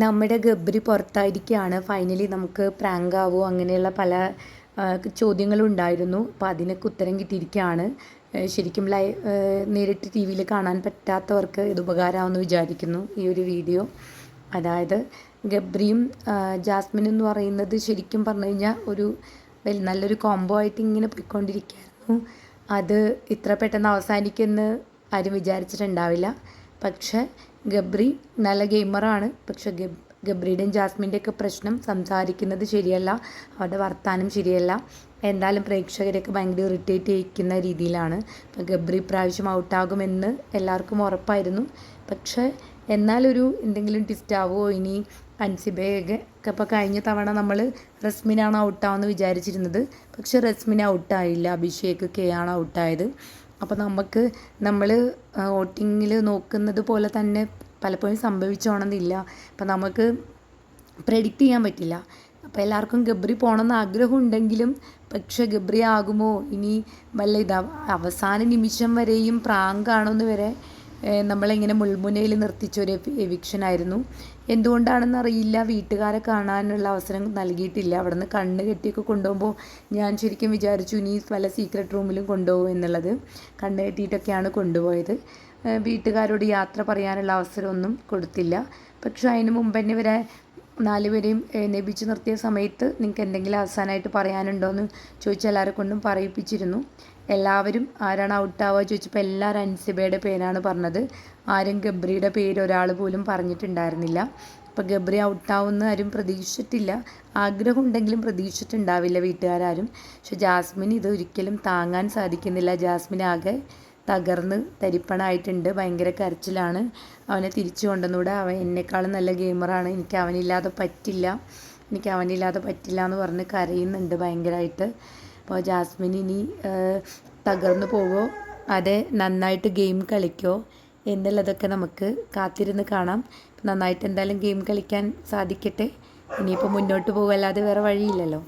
നമ്മുടെ ഗബ്രി പുറത്തായിരിക്കുകയാണ് ഫൈനലി നമുക്ക് പ്രാങ്ക് ആവോ അങ്ങനെയുള്ള പല ചോദ്യങ്ങളും ഉണ്ടായിരുന്നു അപ്പോൾ അതിനൊക്കെ ഉത്തരം കിട്ടിയിരിക്കുകയാണ് ശരിക്കും ലൈ നേരിട്ട് ടി വിയിൽ കാണാൻ പറ്റാത്തവർക്ക് ഇത് ഉപകാരമാണെന്ന് വിചാരിക്കുന്നു ഈ ഒരു വീഡിയോ. അതായത് ഗബ്രിയും ജാസ്മിൻ എന്ന് പറയുന്നത് ശരിക്കും പറഞ്ഞു കഴിഞ്ഞാൽ ഒരു നല്ലൊരു കോംബോ ആയിട്ട് ഇങ്ങനെ പോയിക്കൊണ്ടിരിക്കുകയായിരുന്നു. അത് ഇത്ര പെട്ടെന്ന് അവസാനിക്കുമെന്ന് ആരും വിചാരിച്ചിട്ടുണ്ടാവില്ല. പക്ഷേ ഗബ്രി നല്ല ഗെയിമറാണ്. പക്ഷെ ഗബ് ഗബ്രിയുടെയും ജാസ്മിന്റെയൊക്കെ പ്രശ്നം സംസാരിക്കുന്നത് ശരിയല്ല. അവരുടെ വർത്താനം ശരിയല്ല. എന്തായാലും പ്രേക്ഷകരെയൊക്കെ ഭയങ്കര ഇറിറ്റേറ്റ് ചെയ്യിക്കുന്ന രീതിയിലാണ്. ഇപ്പം ഗബ്രി പ്രാവശ്യം ഔട്ടാകുമെന്ന് എല്ലാവർക്കും ഉറപ്പായിരുന്നു. പക്ഷേ എന്നാലൊരു എന്തെങ്കിലും ട്വിസ്റ്റ് ആവുമോ ഇനി? അൻസിബയൊക്കെ ഇപ്പോൾ കഴിഞ്ഞ തവണ നമ്മൾ റസ്മിനാണ് ഔട്ടാവുമെന്ന് വിചാരിച്ചിരുന്നത്. പക്ഷെ റസ്മിൻ ഔട്ടായില്ല. അഭിഷേക് കെ ആണ് ഔട്ടായത്. അപ്പോൾ നമുക്ക് നമ്മൾ വോട്ടിങ്ങിൽ നോക്കുന്നത് പോലെ തന്നെ പലപ്പോഴും സംഭവിച്ചോണമെന്നില്ല അപ്പോൾ നമുക്ക് പ്രെഡിക്റ്റ് ചെയ്യാൻ പറ്റില്ല. അപ്പോൾ എല്ലാവർക്കും ഗബ്രി പോകണമെന്ന് ആഗ്രഹം ഉണ്ടെങ്കിലും പക്ഷേ ഗബ്രി ആകുമോ ഇനി വല്ല ഇതാ അവസാന നിമിഷം വരെയും പ്രാങ്കാണോന്ന് വരെ നമ്മളിങ്ങനെ മുൾമുനയിൽ നിർത്തിച്ചൊരു എവിക്ഷനായിരുന്നു? എന്തുകൊണ്ടാണെന്ന് അറിയില്ല വീട്ടുകാരെ കാണാനുള്ള അവസരം നൽകിയിട്ടില്ല. അവിടെ നിന്ന് കണ്ണ് കെട്ടിയൊക്കെ കൊണ്ടുപോകുമ്പോൾ ഞാൻ ശരിക്കും വിചാരിച്ചു ഇനി പല സീക്രട്ട് റൂമിലും കൊണ്ടുപോകും എന്നുള്ളത്. കണ്ണ് കെട്ടിയിട്ടൊക്കെയാണ് കൊണ്ടുപോയത്. വീട്ടുകാരോട് യാത്ര പറയാനുള്ള അവസരമൊന്നും കൊടുത്തില്ല. പക്ഷെ അതിന് മുമ്പ് തന്നെ ഇവരെ നാലുപേരെയും എഴുന്നേപ്പിച്ച് നിർത്തിയ സമയത്ത് നിങ്ങൾക്ക് എന്തെങ്കിലും അവസാനമായിട്ട് പറയാനുണ്ടോ എന്ന് ചോദിച്ച എല്ലാവരെ കൊണ്ടും പറയിപ്പിച്ചിരുന്നു. എല്ലാവരും ആരാണ് ഔട്ടാവുക ചോദിച്ചപ്പോൾ എല്ലാവരും അൻസിബയുടെ പേരാണ് പറഞ്ഞത്. ആരും ഗബ്രിയുടെ പേര് ഒരാൾ പോലും പറഞ്ഞിട്ടുണ്ടായിരുന്നില്ല. അപ്പോൾ ഗബ്രി ഔട്ടാവുമെന്ന് ആരും പ്രതീക്ഷിച്ചിട്ടില്ല. ആഗ്രഹം ഉണ്ടെങ്കിലും പ്രതീക്ഷിച്ചിട്ടുണ്ടാവില്ല വീട്ടുകാരും പക്ഷെ ജാസ്മിൻ ഇതൊരിക്കലും താങ്ങാൻ സാധിക്കുന്നില്ല. ജാസ്മിൻ ആകെ തകർന്ന് തരിപ്പണായിട്ടുണ്ട്. ഭയങ്കര കരച്ചിലാണ്. അവനെ തിരിച്ചു കൊണ്ടുവന്നൂടെ അവൻ എന്നെക്കാളും നല്ല ഗെയിമറാണ്. എനിക്ക് അവനില്ലാതെ പറ്റില്ല. എനിക്ക് അവനില്ലാതെ പറ്റില്ല എന്ന് പറഞ്ഞ് കരയുന്നുണ്ട് ഭയങ്കരമായിട്ട് അപ്പോൾ ജാസ്മിൻ ഇനി തകർന്നു പോവോ? അതെ നന്നായിട്ട് ഗെയിം കളിക്കോ? എന്നുള്ളതൊക്കെ നമുക്ക് കാത്തിരുന്ന് കാണാം. നന്നായിട്ട് എന്തായാലും ഗെയിം കളിക്കാൻ സാധിക്കട്ടെ. ഇനിയിപ്പോൾ മുന്നോട്ട് പോകുമല്ലാതെ വേറെ വഴിയില്ലല്ലോ.